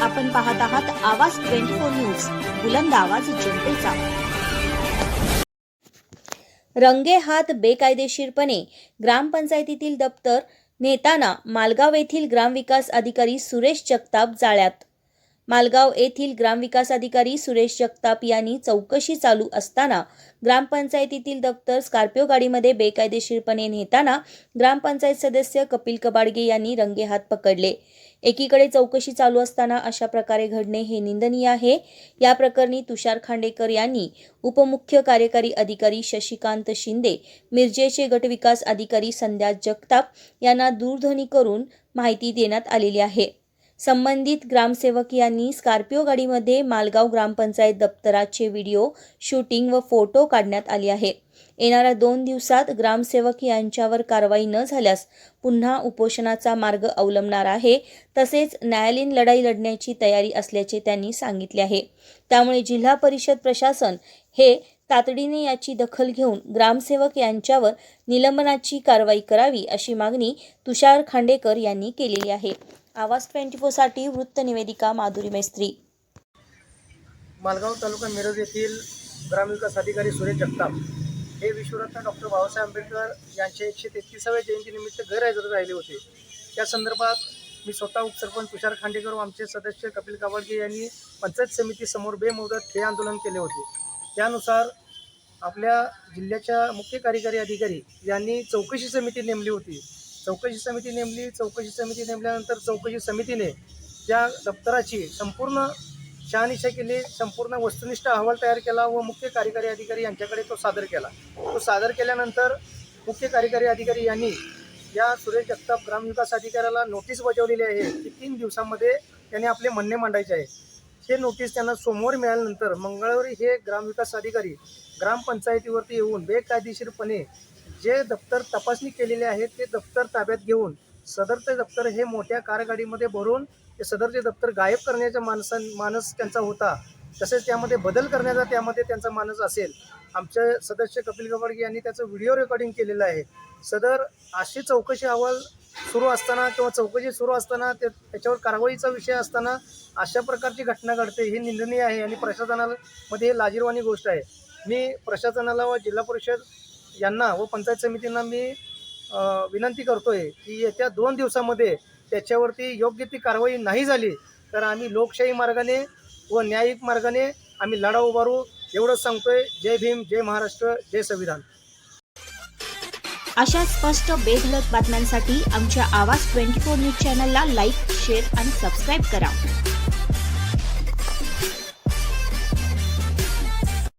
आपण पाहत आहात आवाज ट्वेंटी फोर न्यूज. बुलंद आवाज जनतेचा. रंगे हात बेकायदेशीरपणे ग्रामपंचायतीतील दप्तर नेताना मालगाव येथील ग्रामविकास अधिकारी सुरेश जगताप जाळ्यात. मालगाव येथील ग्रामविकास अधिकारी सुरेश जगताप यांनी चौकशी चालू असताना ग्रामपंचायतीतील दफ्तर स्कॉर्पिओ गाडीमध्ये बेकायदेशीरपणे नेताना ग्रामपंचायत सदस्य कपिल कबाडगे यांनी रंगेहात पकडले. एकीकडे चौकशी चालू असताना अशा प्रकारे घडणे हे निंदनीय आहे. या प्रकरणी तुषार खांडेकर यांनी उपमुख्य कार्यकारी अधिकारी शशिकांत शिंदे मिरजेचे गटविकास अधिकारी संध्या जगताप यांना दूरध्वनी करून माहिती देण्यात आलेली आहे. संबंधित ग्रामसेवक यांनी स्कॉर्पिओ गाडीमध्ये मालगाव ग्रामपंचायत दप्तराचे व्हिडिओ शूटिंग व फोटो काढण्यात आले आहे. येणाऱ्या दोन दिवसात ग्रामसेवक यांच्यावर कारवाई न झाल्यास पुन्हा उपोषणाचा मार्ग अवलंबणार आहे. तसेच न्यायालयीन लढाई लढण्याची तयारी असल्याचे त्यांनी सांगितले आहे. त्यामुळे जिल्हा परिषद प्रशासन हे तातडीने याची दखल घेऊन ग्रामसेवक यांच्यावर निलंबनाची कारवाई करावी अशी मागणी तुषार खांडेकर यांनी केलेली आहे. आवाज ट्वेंटी फोरसाठी वृत्तनिवेदिका माधुरी मैस्त्री. मालगाव तालुका मिरज येथील ग्रामविकास अधिकारी सुरेश जगताप हे विश्वरत्न डॉक्टर बाबासाहेब आंबेडकर यांच्या एकशे तेहतीसाव्या जयंतीनिमित्त गैरहजर राहिले होते. त्या संदर्भात मी स्वतः उपसरपंच तुषार खांडेकर व आमचे सदस्य कपिल कावडगे यांनी पंचायत समितीसमोर बेमुदत ठे आंदोलन केले होते. त्यानुसार आपल्या जिल्ह्याच्या मुख्य कार्यकारी अधिकारी यांनी चौकशी समिती नेमली होती. चौकशी समिती नेमली. चौकशी समिती नेमल्यानंतर चौकशी समितीने त्या दप्तराची संपूर्ण शहानिशा केली. संपूर्ण वस्तुनिष्ठ अहवाल तयार केला व मुख्य कार्यकारी अधिकारी यांच्याकडे तो सादर केला. तो सादर केल्यानंतर मुख्य कार्यकारी अधिकारी यांनी या सुरेश जगताप ग्रामविकास अधिकाऱ्याला नोटीस बजावलेली आहे की तीन दिवसामध्ये त्यांनी आपले म्हणणे मांडायचे आहे. हे नोटीस त्यांना सोमवार मिळाल्यानंतर मंगळवारी हे ग्रामविकास अधिकारी ग्रामपंचायतीवरती येऊन बेकायदेशीरपणे जे दप्तर तपासणी केलेले आहे ते दप्तर ताब्यात घेऊन सदरचे दप्तर हे मोठ्या कारगाडीमध्ये भरून ते सदरचे दप्तर गायब करण्याचा मानसा मानस त्यांचा होता तसेच त्यामध्ये बदल करण्याचा त्यामध्ये त्यांचा मानस असेल. आमचे सदस्य कपिल गवाडगे यांनी त्याचं व्हिडिओ रेकॉर्डिंग केलेलं आहे. सदर अशी चौकशी अहवाल सुरू असताना किंवा चौकशी सुरू असताना ते त्याच्यावर कारवाईचा विषय असताना अशा प्रकारची घटना घडते ही निंदनीय आहे आणि प्रशासनामध्ये हे लाजीरवाणी गोष्ट आहे. मी प्रशासनाला व जिल्हा परिषद यांना व पंचायत समितींना मी विनंती करतोय की येत्या दोन दिवसामध्ये त्याच्यावरती योग्य ती कारवाई नाही झाली तर आम्ही लोकशाही मार्गाने व न्यायिक मार्गाने आम्ही लढा उभारू. एवढंच सांगतोय. जय भीम जय महाराष्ट्र जय संविधान. अशा स्पष्ट बेधलक बातम्यांसाठी आमच्या आवाज ट्वेंटी फोर न्यूज चॅनलला लाईक शेअर आणि सबस्क्राईब करा.